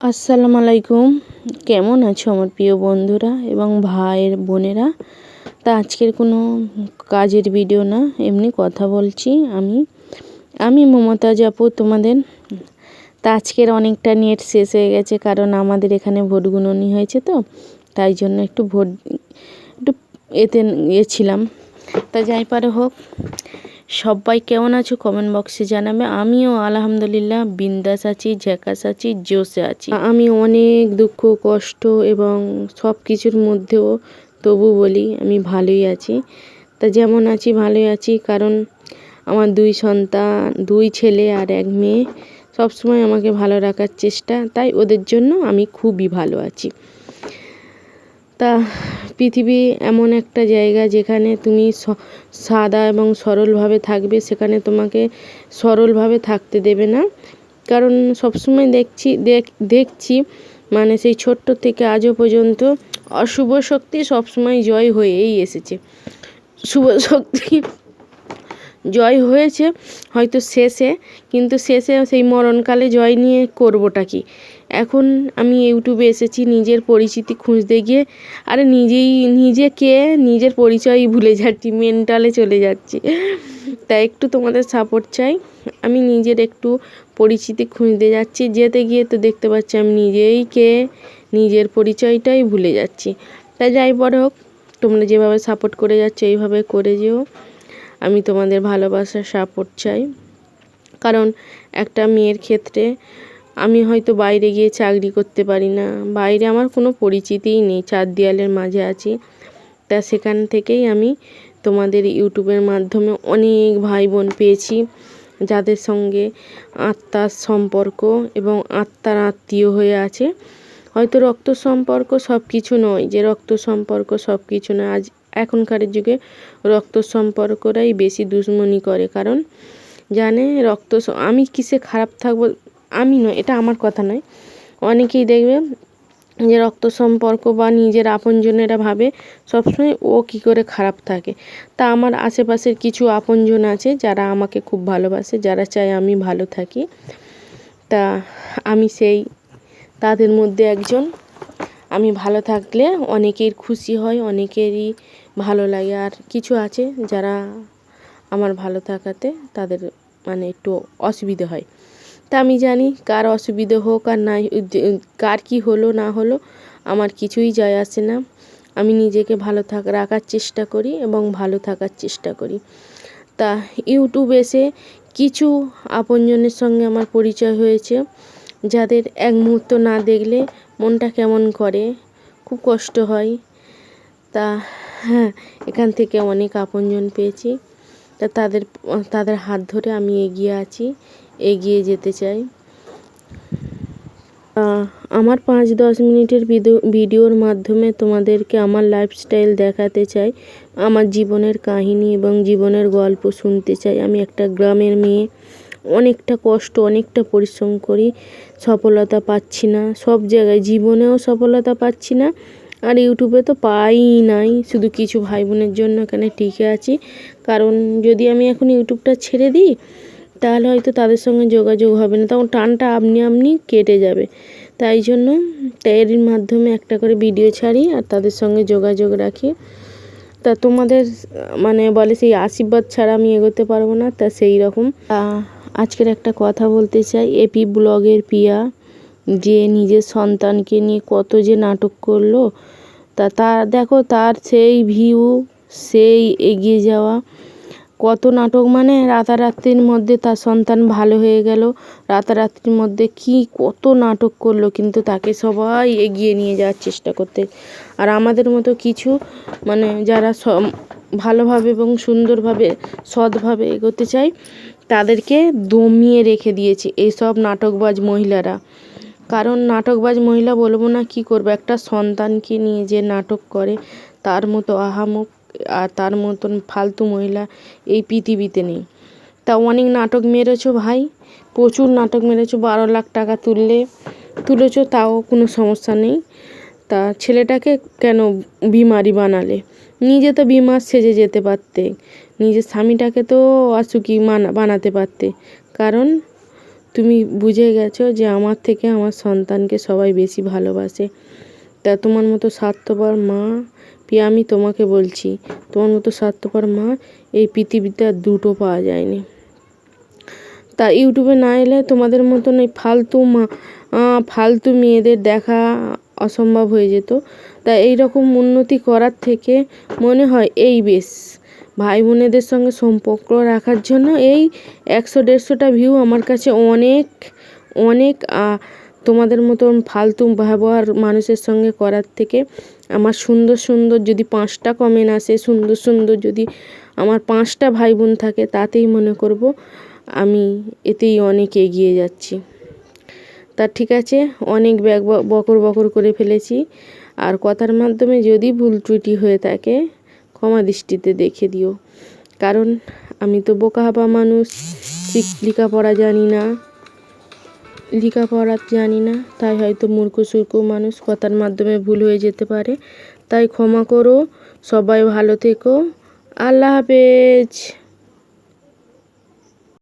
আসসালামু আলাইকুম। কেমন আছো আমার প্রিয় বন্ধুরা এবং ভাইয়ের বোনেরা? তা আজকের কোনো কাজের ভিডিও না, এমনি কথা বলছি আমি। আমি মমতা আপু তোমাদের। তা আজকের অনেকটা নেট শেষ হয়ে গেছে কারণ আমাদের এখানে ভোট গুণনি হয়েছে তো, তাই জন্য একটু ভোট, একটু এতে ইয়ে ছিলাম। তা যাই পারে হোক। সবাই কেমন আছো কমেন্ট বক্সে জানাবে। আমিও আলহামদুলিল্লাহ বিন্দাস আছি ঝ্যাকাস আছি, জোসে আছি। আমি অনেক দুঃখ, কষ্ট এবং সব কিছুর মধ্যেও তবু বলি আমি ভালোই আছি। তা যেমন আছি, ভালোই আছি, কারণ আমার দুই সন্তান, দুই ছেলে আর এক মেয়ে সবসময় আমাকে ভালো রাখার চেষ্টা। তাই ওদের জন্য আমি খুবই ভালো আছি। তা পৃথিবী এমন একটা জায়গা যেখানে তুমি সাদা এবং সরলভাবে থাকবে, সেখানে তোমাকে সরলভাবে থাকতে দেবে না। কারণ সবসময় দেখছি দেখছি মানে সেই ছোট্ট থেকে আজও পর্যন্ত অশুভ শক্তি সবসময় জয় হয়েই এসেছে। শুভ শক্তি জয় হয়েছে, হয়তো শেষে, কিন্তু শেষে সেই মরণকালে জয় নিয়ে করবোটা কি? এখন আমি ইউটিউবে এসেছি, নিজের পরিচিতি খুঁজতে গিয়ে, আরে নিজেই নিজেকে নিজের পরিচয়ই ভুলে যাচ্ছি, মেন্টালে চলে যাচ্ছি। তাই একটু তোমাদের সাপোর্ট চাই। আমি নিজের একটু পরিচিতি খুঁজতে যাচ্ছি, যেতে গিয়ে তো দেখতে পাচ্ছি আমি নিজেই কে? নিজের পরিচয়টাই ভুলে যাচ্ছি। তাই যাই পরে হোক, তোমরা যেভাবে সাপোর্ট করে যাচ্ছ, এইভাবে করে যেও। আমি তোমাদের ভালোবাসার সাপোর্ট চাই। কারণ একটা মেয়ের ক্ষেত্রে আমি হয়তো বাইরে গিয়ে চাকরি করতে পারি না। বাইরে আমার কোনো পরিচিতিই নেই, চার দেয়ালের মাঝে আছি। তা সেখান থেকেই আমি তোমাদের ইউটিউবের মাধ্যমে অনেক ভাই বোন পেয়েছি, যাদের সঙ্গে আত্মার সম্পর্ক এবং আত্মার আত্মীয় হয়ে আছে। হয়তো রক্ত সম্পর্ক সব কিছু নয়, যে রক্ত সম্পর্ক সব কিছু নয়, আজ এখনকার যুগে রক্ত সম্পর্করাই বেশি দুশ্মনী করে। কারণ জানে রক্ত আমি কিসে খারাপ থাকব? আমি নয়, এটা আমার কথা নয়। অনেকেই দেখবে যে রক্ত সম্পর্ক বা নিজের আপনজনেরা ভাবে সবসময় ও কী করে খারাপ থাকে। তা আমার আশেপাশের কিছু আপনজন আছে যারা আমাকে খুব ভালোবাসে, যারা চায় আমি ভালো থাকি। তা আমি সেই, তাদের মধ্যে একজন। আমি ভালো থাকলে অনেকের খুশি হয়, অনেকেরই ভালো লাগে। আর কিছু আছে যারা আমার ভালো থাকাতে তাদের মানে একটু অসুবিধে হয়। তা আমি জানি কার অসুবিধে হোক আর নাই কার কী হলো না হলো, আমার কিছুই যায় আসে না। আমি নিজেকে ভালো থাক, রাখার চেষ্টা করি এবং ভালো থাকার চেষ্টা করি। তা ইউটিউব এসে কিছু আপনজনের সঙ্গে আমার পরিচয় হয়েছে, যাদের এক মুহূর্ত না দেখলে মনটা কেমন করে? খুব কষ্ট হয়। তা হ্যাঁ এখান থেকে অনেক আপনজন পেয়েছি। তা তাদের তাদের হাত ধরে আমি এগিয়ে আছি, এগিয়ে যেতে চাই। আমার পাঁচ দশ মিনিটের ভিডিওর মাধ্যমে তোমাদেরকে আমার লাইফস্টাইল দেখাতে চাই, আমার জীবনের কাহিনী এবং জীবনের গল্প শুনতে চাই। আমি একটা গ্রামের মেয়ে, অনেকটা কষ্ট, অনেকটা পরিশ্রম করি, সফলতা পাচ্ছি না, সব জায়গায়, জীবনেও সফলতা পাচ্ছি না আর ইউটিউবে তো পাই নাই, শুধু কিছু ভাই বোনের জন্য এখানে টিকে আছি। কারণ যদি আমি এখন ইউটিউবটা ছেড়ে দিই, তাহলে হয়তো তাদের সঙ্গে যোগাযোগ হবে না। তখন টানটা আপনি আপনি কেটে যাবে। তাই জন্য এর মাধ্যমে একটা করে ভিডিও ছাড়ি আর তাদের সঙ্গে যোগাযোগ রাখি। তা তোমাদের মানে বলে সেই আশীর্বাদ ছাড়া আমি এগোতে পারব না, তা সেই রকম আজকের একটা কথা বলতে চাই, এপি ব্লগের পিয়া। যে নিজের সন্তানকে নিয়ে কত যে নাটক করল, তা তার দেখো তার সেই ভিউ সেই এগিয়ে যাওয়া, কত নাটক মানে রাতারাত্রির মধ্যে তার সন্তান ভালো হয়ে গেল রাতারাত্রির মধ্যে কি কত নাটক করল, কিন্তু তাকে সবাই এগিয়ে নিয়ে যাওয়ার চেষ্টা করতে। আর আমাদের মতো কিছু মানে যারা ভালোভাবে এবং সুন্দরভাবে, সৎভাবে এগোতে চায়, তাদেরকে দমিয়ে রেখে দিয়েছে এইসব নাটকবাজ মহিলারা। কারণ নাটকবাজ মহিলা বলব না কি করব? একটা সন্তানকে নিয়ে যে নাটক করে, তার মতো আহামক আর তার মতন ফালতু মহিলা এই পৃথিবীতে নেই। তা অনেক নাটক মেরেছো ভাই? প্রচুর নাটক মেরেছো, বারো লাখ টাকা তুললে তুলেছো, তাও কোনো সমস্যা নেই। তা ছেলেটাকে কেন বিমারি বানালে? নিজে তো বিমার সেজে যেতে পারতে, নিজের স্বামীটাকে তো অসুখী মানা, বানাতে পারতে। কারণ তুমি বুঝে গেছো যে আমার থেকে আমার সন্তানকে সবাই বেশি ভালোবাসে। তা তোমার মতো স্বার্থপর মা, পিয়া, আমি তোমাকে বলছি, তোমার মতো স্বার্থপর মা এই পৃথিবীতে আর দুটো পাওয়া যায়নি। তা ইউটিউবে না এলে তোমাদের মতন এই ফালতু মা ফালতু মেয়েদের দেখা অসম্ভব হয়ে যেত। তা এই রকম উন্নতি করার থেকে মনে হয় এই বেশ। ভাই বোনেদের সঙ্গে সম্পর্ক রাখার জন্য এই একশো দেড়শোটা ভিউ আমার কাছে অনেক অনেক তোমাদের মতন ফালতু ব্যবহার মানুষের সঙ্গে করার থেকে আমার সুন্দর সুন্দর যদি পাঁচটা কমেন্ট আসে, সুন্দর সুন্দর যদি আমার পাঁচটা ভাই বোন থাকে তাতেই মনে করব আমি এতেই অনেক এগিয়ে যাচ্ছি। তা ঠিক আছে, অনেক ব্যাগ বকর বকর করে ফেলেছি। আর কথার মাধ্যমে যদি ভুল ত্রুটি হয়ে থাকে ক্ষমা দৃষ্টিতে দেখে দিও। কারণ আমি তো বোকা হাবা মানুষ। লেখাপড়া জানি না। লেখাপড়া জানি না। তাই হয়তো মূর্খ সুর্খ মানুষ কথার মাধ্যমে ভুল হয়ে যেতে পারে। তাই ক্ষমা করো। সবাই ভালো থেকো। আল্লাহ হাফেজ।